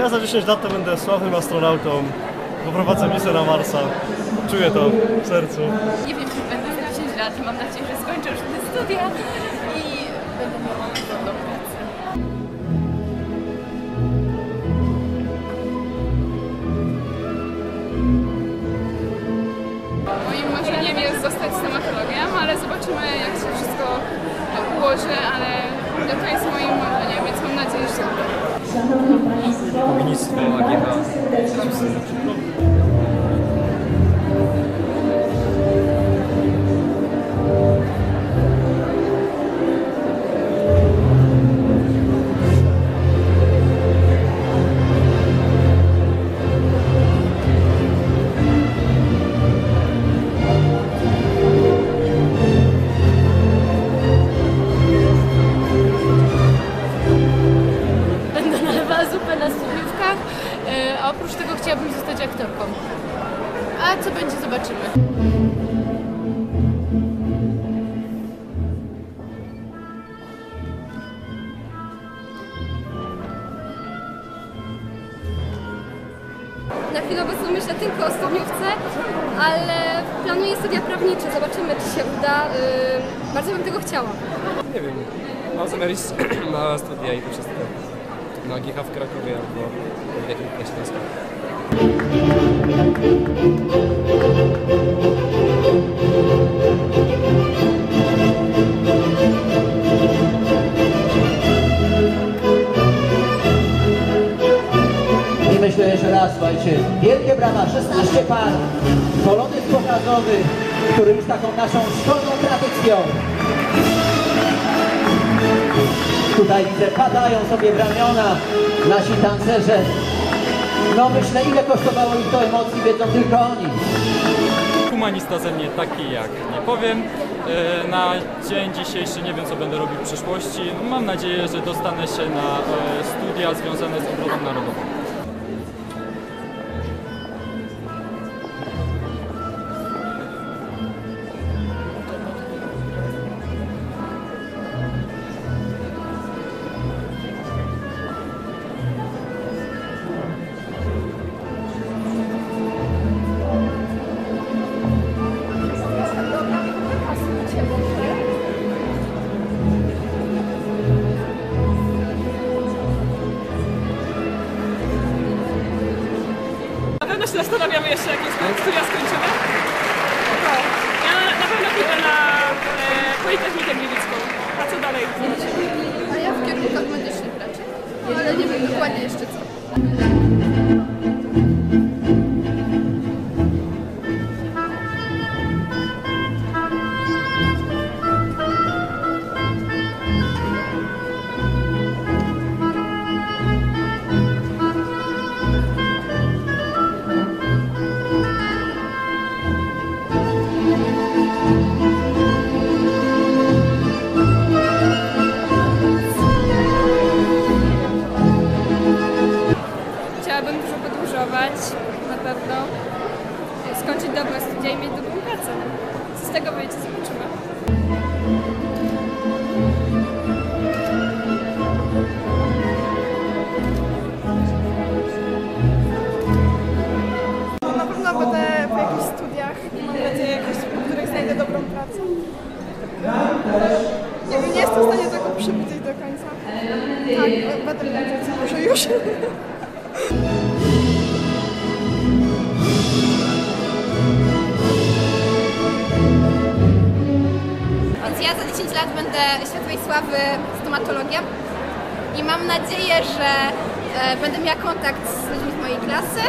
ja za 10 lat to będę sławnym astronautą. Poprowadzę misję na Marsa. Czuję to w sercu. Nie wiem, czy będę za 10 lat. Mam nadzieję, że skończę już te studia i będę miała dobrą pracę. Moim marzeniem jest zostać stomatologiem, ale zobaczymy jak się wszystko ułoży, ale vocês vão aqui tá? pra. E, a oprócz tego chciałabym zostać aktorką. A co będzie, zobaczymy. Na chwilę obecną myślę tylko o studniówce, ale planuję studia prawnicze. Zobaczymy, czy się uda. Yy, bardzo bym tego chciała. Nie wiem. Mam zamiar iść na studia i to wszystko. Na AGH w Krakowie albo w jakimś Śląsku. I myślę jeszcze raz, słuchajcie, wielkie brawa, 16 par, kolonys pokazowy, który jest taką naszą szkolną tradycją. Tutaj widzę, padają sobie w ramiona nasi tancerze. No myślę, ile kosztowało ich to emocji, wiedzą tylko oni. Humanista ze mnie taki jak nie powiem. E, Na dzień dzisiejszy nie wiem co będę robił w przyszłości. Mam nadzieję, że dostanę się na e, studia związane z obroną narodową. Zastanawiamy jeszcze, jakie studia skończymy. No. Ja na pewno pójdę na e, Politechnikę Gliwicką. A co dalej? A ja w kierunkach medycznych raczej, ale nie wiem dokładnie jeszcze co. Skończyć dobre studia i mieć dobrą pracę. Co z tego wyjdzie, zobaczymy. Na pewno będę po jakichś studiach. Mam nadzieję, jakoś, po których znajdę dobrą pracę. Nie nie jestem w stanie tego przewidzieć do końca. Tak, będę wiedzieć, może już. ja za 10 lat będę światowej sławy stomatologiem i mam nadzieję, że e, będę miała kontakt z ludźmi z mojej klasy.